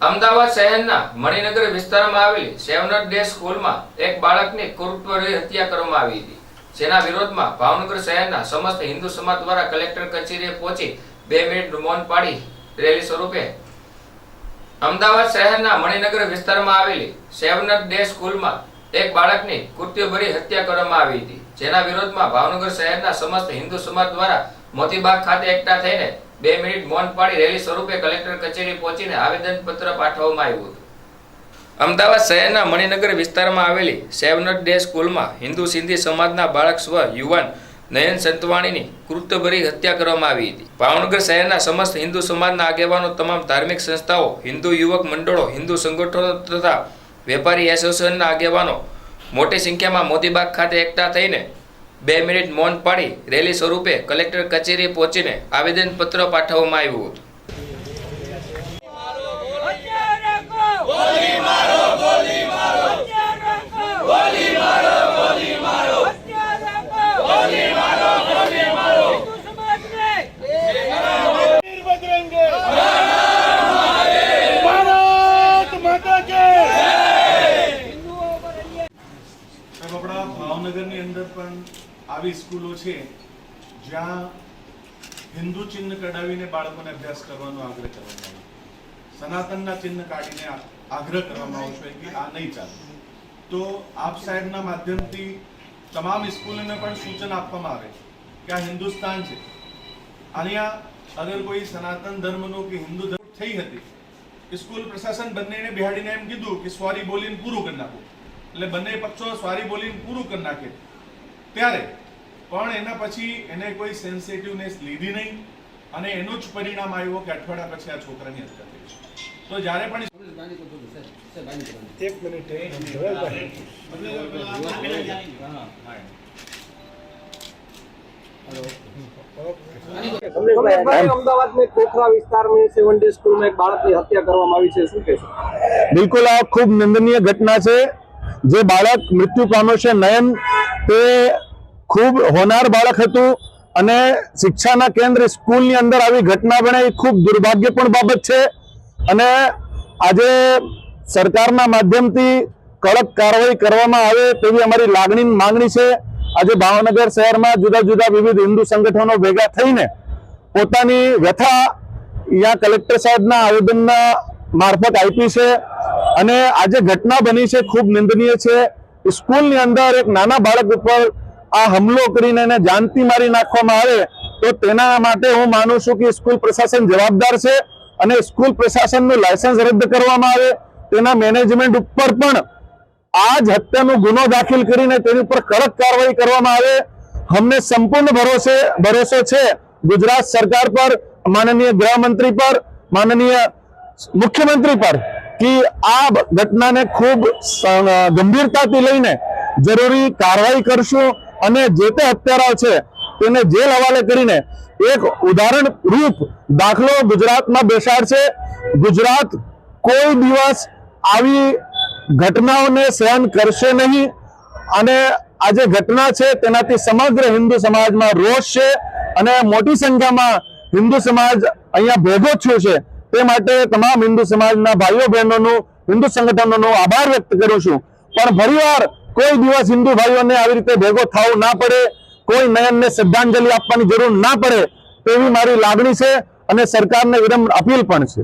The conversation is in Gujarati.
અમદાવાદ શહેરના મણિનગર વિસ્તારમાં આવેલી સેવનર ડે સ્કૂલમાં એક બાળકની ક્રૂરત્વરી હત્યા કરવામાં આવી હતી. જેના વિરોધમાં ભાવનગર શહેરના સમસ્ત હિન્દુ સમાજ દ્વારા કલેક્ટર કચેરીએ પહોંચી બે મિનિટ મૌન પાડી રેલી સ્વરૂપે અમદાવાદ શહેરના મણિનગર વિસ્તારમાં આવેલી સેવનર ડે સ્કૂલમાં એક બાળકની કૃત્યભરી હત્યા કરવામાં આવી હતી. જેના વિરોધમાં ભાવનગર શહેરના સમસ્ત હિન્દુ સમાજ દ્વારા મોતીબાગ ખાતે એકઠા થઈને બે મિનિટ મૌન પાડી રેલી સ્વરૂપે કલેક્ટર કચેરી પહોંચીને આવેદનપત્ર પાઠવવામાં આવ્યું હતું. અમદાવાદ શહેરના મણિનગર વિસ્તારમાં આવેલી સેવનટ ડે સ્કૂલમાં હિન્દુ સિંધી સમાજના બાળક સ્વ યુવાન નયન સંતવાણીની કૃત્યભરી હત્યા કરવામાં આવી હતી. ભાવનગર શહેરના સમસ્ત હિન્દુ સમાજના આગેવાનો તમામ ધાર્મિક સંસ્થાઓ, હિન્દુ યુવક મંડળો, હિન્દુ સંગઠનો તથા વેપારી એસોસિએશનના આગેવાનો મોટી સંખ્યામાં મોતીબાગ ખાતે એકઠા થઈને બે મિનિટ મૌન પાડી રેલી સ્વરૂપે કલેક્ટર કચેરી પહોંચીને આવેદનપત્ર પાઠવવામાં આવ્યું હતું. આવી સ્કૂલો છે જ્યાં હિન્દુ ચિહ્ન કઢાવીને બાળકોને અભ્યાસ કરવાનો આગ્રહ કરવામાં આવે. સનાતનના ચિહ્ન કાઢીને આગ્રહ કરવામાં આવશે કે આ નહીં ચાલે. તો આપ સાહેબના માધ્યમથી તમામ સ્કૂલોને પણ સૂચન આપવામાં આવે કે આ હિન્દુસ્તાન છે. અહીંયા અગર કોઈ સનાતન ધર્મનો કે હિન્દુ ધર્મ થઈ હતી સ્કૂલ પ્રશાસન બંનેને બિહાડીને એમ કીધું કે સોરી બોલીને પૂરું કરી નાખો. એટલે બંને પક્ષો સોરી બોલીને પૂરું કરી નાખે. ત્યારે પણ એના પછી એને કોઈ સેન્સિટિવનેસ લીધી નહીં અને એનું જ પરિણામ આવ્યું કે અઠવાડિયા પછી આ છોકરાની હત્યા થઈ છે તો જ્યારે પણ એક મિનિટ કમલેશભાઈ અમદાવાદ में कोखरा विस्तार में सेवन डे स्कूल में एक બાળકની હત્યા કરવામાં આવી છે શું કહેશો બિલકુલ આ ખૂબ નિંદનીય ઘટના છે જે બાળક મૃત્યુ પામ્યો છે નયન તે ખૂબ હોનાર બાળક હતું અને શિક્ષાના કેન્દ્ર સ્કૂલની અંદર આવી ઘટના બને એ ખૂબ દુર્ભાગ્યપૂર્ણ બાબત છે. અને આજે સરકારના માધ્યમથી કડક કાર્યવાહી કરવામાં આવે તેવી અમારી લાગણી માંગણી છે. આજે ભાવનગર શહેરમાં જુદા જુદા વિવિધ હિન્દુ સંગઠનો ભેગા થઈને પોતાની વ્યથા અહીંયા કલેક્ટર સાહેબના આવેદનના મારફત આપી છે. અને આજે ઘટના બની છે, ખૂબ નિંદનીય છે. સ્કૂલની અંદર એક નાના બાળક ઉપર આ હુમલો કરીને એને જાનથી મારી નાખવામાં આવે તો તેના માટે હું માનું છું કે સ્કૂલ પ્રશાસન જવાબદાર છે અને સ્કૂલ પ્રશાસનનું લાયસન્સ રદ કરવામાં આવે. તેના મેનેજમેન્ટ ઉપર પણ આ જ હત્યાનો ગુનો દાખલ કરીને તેની ઉપર કડક કાર્યવાહી કરવામાં આવે. અમને સંપૂર્ણ ભરોસે, ભરોસો છે ગુજરાત સરકાર પર, માનનીય ગૃહમંત્રી પર, માનનીય મુખ્યમંત્રી પર કે આ ઘટનાને ખૂબ ગંભીરતાથી લઈને જરૂરી કાર્યવાહી કરશું. અને જે તે હત્યારાઓ છે, તેને જેલ હવાલે કરીને એક ઉદાહરણ રૂપ દાખલો ગુજરાતમાં બેસાડશે ગુજરાત કોઈ દિવસ આવી ઘટનાઓને સહન કરશે નહીં અને આ જે ઘટના છે, તેનાથી સમગ્ર હિન્દુ સમાજમાં રોષ છે અને મોટી સંખ્યામાં હિન્દુ સમાજ અહીંયા ભેગો થયો છે. તે માટે તમામ હિન્દુ સમાજના ભાઈઓ બહેનોનું હિન્દુ સંગઠનોનો આભાર વ્યક્ત કરું છું. પણ ફરીવાર કોઈ દિવસ હિન્દુ ભાઈઓને આવી રીતે ભેગો થવું ના પડે, કોઈ નયનને શ્રદ્ધાંજલિ આપવાની જરૂર ના પડે, તેવી મારી લાગણી છે અને સરકારને વિનમ્ર અપીલ પણ છે.